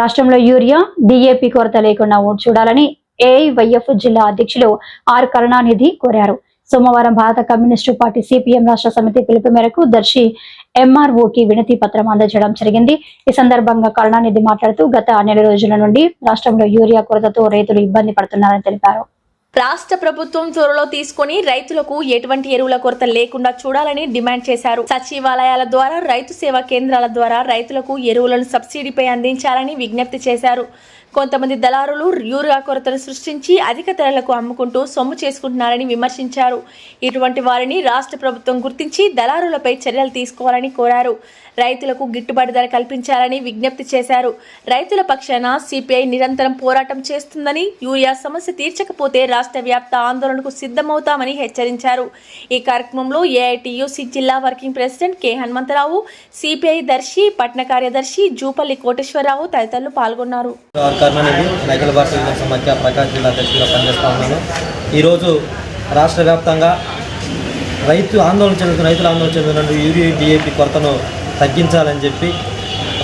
రాష్ట్రంలో urea DAP కొరత లేకుండా చూడాలని ఏఐవైఎఫ్ జిల్లా అధ్యక్షులు ఆర్ కరుణానిధి కోరారు. సోమవారం భారత కమ్యూనిస్టు పార్టీ సిపిఎం రాష్ట్ర సమితి పిలుపు మేరకు దర్శి ఎంఆర్ఓకి వినతి పత్రం అందజేయడం జరిగింది. ఈ సందర్భంగా కరుణానిధి మాట్లాడుతూ గత నెల రోజుల నుండి రాష్ట్రంలో యూరియా కొరతతో రైతులు ఇబ్బంది పడుతున్నారని తెలిపారు. రాష్ట్ర ప్రభుత్వం త్వరలో తీసుకొని రైతులకు ఎటువంటి ఎరువుల కొరత లేకుండా చూడాలని డిమాండ్ చేశారు. సచివాలయాల ద్వారా రైతు సేవా కేంద్రాల ద్వారా రైతులకు ఎరువులను సబ్సిడీపై అందించాలని విజ్ఞప్తి చేశారు. కొంతమంది దళారులు యూరియా కొరతను సృష్టించి అధిక ధరలకు అమ్ముకుంటూ సొమ్ము చేసుకుంటున్నారని విమర్శించారు. ఇటువంటి వారిని రాష్ట్ర ప్రభుత్వం గుర్తించి దళారులపై చర్యలు తీసుకోవాలని కోరారు. రైతులకు గిట్టుబాటు ధర కల్పించాలని విజ్ఞప్తి చేశారు. రైతుల పక్షాన సిపిఐ నిరంతరం పోరాటం చేస్తుందని యూరియా సమస్య తీర్చకపోతే రాష్ట్ర వ్యాప్త ఆందోళనకు సిద్ధమవుతామని హెచ్చరించారు. ఈ కార్యక్రమంలో ఏఐటియుసి జిల్లా working president K Hanumantharao CPI Darsi పట్న కార్యదర్శి జూపల్లి కోటేశ్వరరావు తదితరులు పాల్గొన్నారు. ఆర్ కరుణానిధి నైకల భారత మధ్య ప్రకాశ్ జిల్లా అధ్యక్షుడిగా పనిచేస్తూ ఉన్నాను. ఈరోజు రాష్ట్ర వ్యాప్తంగా రైతు ఆందోళన చెందుతున్న రైతులు ఆందోళన చెందుతున్న యూరియా డిఏపి కొరతను తగ్గించాలని చెప్పి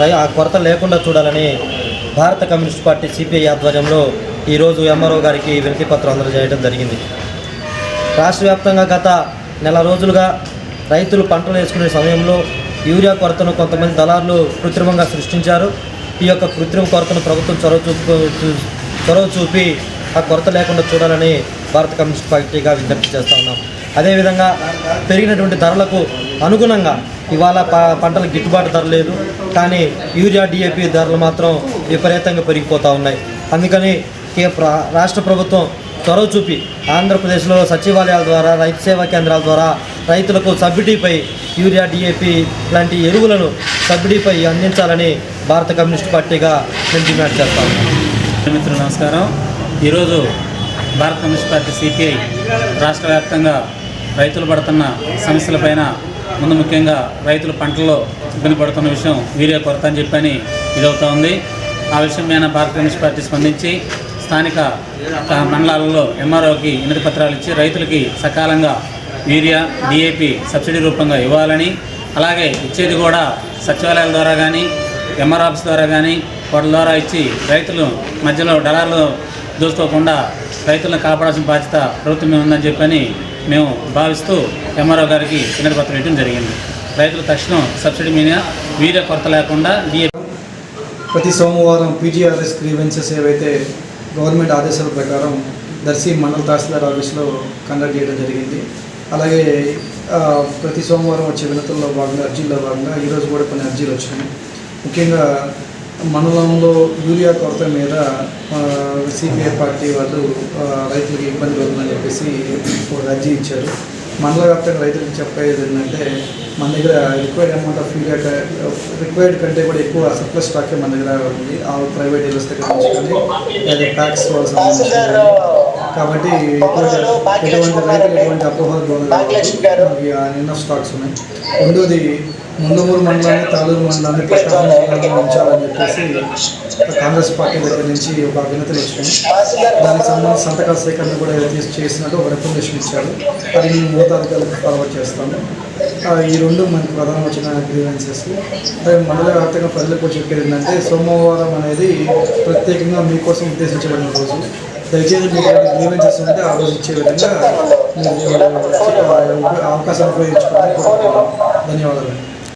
రై ఆ కొరత లేకుండా చూడాలని భారత కమ్యూనిస్ట్ పార్టీ సిపిఐ ఆధ్వర్యంలో ఈరోజు ఎంఆర్ఓ గారికి వినతి పత్రం అందజేయడం జరిగింది. రాష్ట్ర వ్యాప్తంగా గత నెల రోజులుగా రైతులు పంటలు వేసుకునే సమయంలో యూరియా కొరతను కొంతమంది దళారులు కృత్రిమంగా సృష్టించారు. ఈ యొక్క కృత్రిమ కొరతను ప్రభుత్వం చొరవ చూపు చూ- చొరవ చూపి ఆ కొరత లేకుండా చూడాలని భారత కమ్యూనిస్ట్ పార్టీగా విజ్ఞప్తి చేస్తూ ఉన్నాం. అదేవిధంగా పెరిగినటువంటి ధరలకు అనుగుణంగా ఇవాళ పంటలకు గిట్టుబాటు ధర లేదు కానీ యూరియా డిఏపి ధరలు మాత్రం విపరీతంగా పెరిగిపోతూ ఉన్నాయి. అందుకని రాష్ట్ర ప్రభుత్వం చొరవ చూపి. ఆంధ్రప్రదేశ్లో సచివాలయాల ద్వారా రైతు సేవా కేంద్రాల ద్వారా రైతులకు సబ్సిడీపై యూరియా డిఏపి లాంటి ఎరువులను సబ్సిడీపై అందించాలని భారత కమ్యూనిస్ట్ పార్టీగా మేము డిమాండ్ చేస్తాము మిత్రులు నమస్కారం. ఈరోజు భారత కమ్యూనిస్ట్ పార్టీ సిపిఐ రాష్ట్ర వ్యాప్తంగా రైతులు పడుతున్న సమస్యలపైన ముందు ముఖ్యంగా రైతులు పంటల్లో ఇబ్బంది పడుతున్న విషయం వీరియా కొరత అని చెప్పని ఇదవుతా ఉంది. ఆ విషయం మీద భారత కమ్యూనిస్ట్ పార్టీ స్పందించి స్థానిక మండలాలలో ఎంఆర్ఓకి వినతి పత్రాలు ఇచ్చి రైతులకి సకాలంగా యూరియా డిఏపి సబ్సిడీ రూపంగా ఇవ్వాలని అలాగే ఇచ్చేది కూడా సచివాలయాల ద్వారా కానీ ఎంఆర్ ఆఫీస్ ద్వారా కానీ వాటి ద్వారా ఇచ్చి రైతులు మధ్యలో డలార్లు దోసుకోకుండా రైతులను కాపాడాల్సిన బాధ్యత ప్రభుత్వం ఉందని చెప్పని మేము భావిస్తూ ఎంఆర్ఓ గారికి వినతి పత్రం ఇవ్వడం జరిగింది. రైతులు తక్షణం సబ్సిడీ మీద వీరే కొరత లేకుండా డిఏ ప్రతి సోమవారం పీజీఆర్ఎస్ గ్రీవెన్సెస్ ఏవైతే గవర్నమెంట్ ఆదేశాల ప్రకారం దర్శి మండల తహసీల్దార్ ఆఫీస్లో కండక్ట్ చేయడం జరిగింది. అలాగే ప్రతి సోమవారం వచ్చే వినతుల్లో భాగంగా అర్జీల్లో భాగంగా ఈరోజు కూడా కొన్ని అర్జీలు వచ్చినాయి. ముఖ్యంగా మండలంలో యూరియా కొరత మీద సిపిఐ పార్టీ వాళ్ళు రైతులకు ఇబ్బంది పడుతుందని చెప్పేసి ఒక అర్జీ ఇచ్చారు. మండల వ్యాప్తంగా రైతులకు చెప్పేది ఏంటంటే మన దగ్గర required amount of urea required కంటే కూడా ఎక్కువ సర్ప్లస్ స్టాకే మన దగ్గర ఉంది. ఆ ప్రైవేట్ డీలర్స్ దగ్గర నుంచి కానీ ప్యాక్స్ వాళ్ళు సంబంధించి కాబట్టి ఎటువంటి రైతులు ఎటువంటి అపోహలు స్టాక్స్ ఉన్నాయి రెండోది ముందమూరు మండలాన్ని తాలూరు మండలాన్ని ప్రకాశం జిల్లాలో ఉంచాలని చెప్పేసి కాంగ్రెస్ పార్టీ దగ్గర నుంచి ఒక వినతులు వచ్చినాయి. దానికి సంబంధించి సంతకాల సేకరణ కూడా చేసినట్టు ఒక రికమెండేషన్ ఇచ్చారు. అది మేము మూతాధికారులకు ఫార్వర్డ్ చేస్తాము. ఈ రెండు మనకి ప్రధాన వచ్చిన గ్రీవెన్సెస్ మండల వ్యాప్తంగా ప్రజలకు చెప్పేది ఏంటంటే సోమవారం అనేది ప్రత్యేకంగా మీకోసం ఉద్దేశించబడిన రోజు. దయచేసి మీరు గ్రీవెన్సెస్ ఉంటే ఆ రోజు ఇచ్చే విధంగా అవకాశం ఉపయోగించుకోవాలి ధన్యవాదాలు.